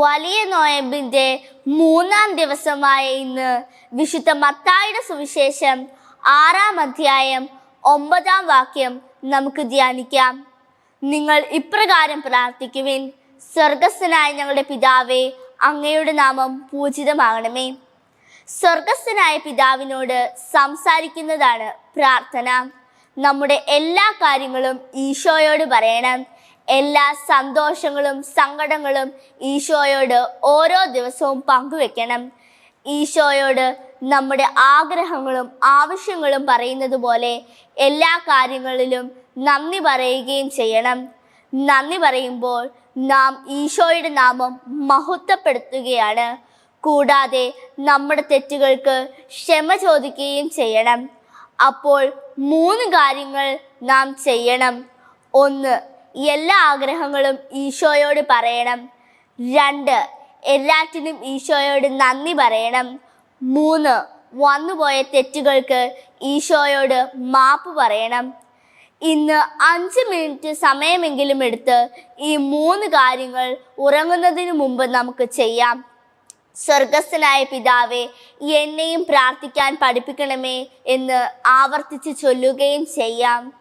വലിയ നോയമ്പിന്റെ മൂന്നാം ദിവസമായ ഇന്ന് വിശുദ്ധ മത്തായുടെ സുവിശേഷം ആറാം അധ്യായം ഒമ്പതാം വാക്യം നമുക്ക് ധ്യാനിക്കാം. നിങ്ങൾ ഇപ്രകാരം പ്രാർത്ഥിക്കുവിൻ. സ്വർഗസ്ഥനായ ഞങ്ങളുടെ പിതാവേ അങ്ങയുടെ നാമം പൂജിതമാകണമേ. സ്വർഗസ്ഥനായ പിതാവിനോട് സംസാരിക്കുന്നതാണ് പ്രാർത്ഥന. നമ്മുടെ എല്ലാ കാര്യങ്ങളും ഈശോയോട് പറയണം. എല്ലാ സന്തോഷങ്ങളും സങ്കടങ്ങളും ഈശോയോട് ഓരോ ദിവസവും പങ്കുവെക്കണം. ഈശോയോട് നമ്മുടെ ആഗ്രഹങ്ങളും ആവശ്യങ്ങളും പറയുന്നത് പോലെ എല്ലാ കാര്യങ്ങളിലും നന്ദി പറയുകയും ചെയ്യണം. നന്ദി പറയുമ്പോൾ നാം ഈശോയുടെ നാമം മഹത്വപ്പെടുത്തുകയാണ്. കൂടാതെ നമ്മുടെ തെറ്റുകൾക്ക് ക്ഷമ ചോദിക്കുകയും ചെയ്യണം. അപ്പോൾ മൂന്ന് കാര്യങ്ങൾ നാം ചെയ്യണം. ഒന്ന് എല്ലാ ആഗ്രഹങ്ങളും ഈശോയോട് പറയണം. രണ്ട് എല്ലാറ്റിനും ഈശോയോട് നന്ദി പറയണം. മൂന്ന് വന്നുപോയ തെറ്റുകൾക്ക് ഈശോയോട് മാപ്പ് പറയണം. ഇന്ന് അഞ്ച് മിനിറ്റ് സമയമെങ്കിലും എടുത്ത് ഈ മൂന്ന് കാര്യങ്ങൾ ഉറങ്ങുന്നതിന് മുമ്പ് നമുക്ക് ചെയ്യാം. സ്വർഗസ്ഥനായ പിതാവെ എന്നെയും പ്രാർത്ഥിക്കാൻ പഠിപ്പിക്കണമേ എന്ന് ആവർത്തിച്ച് ചൊല്ലുകയും ചെയ്യാം.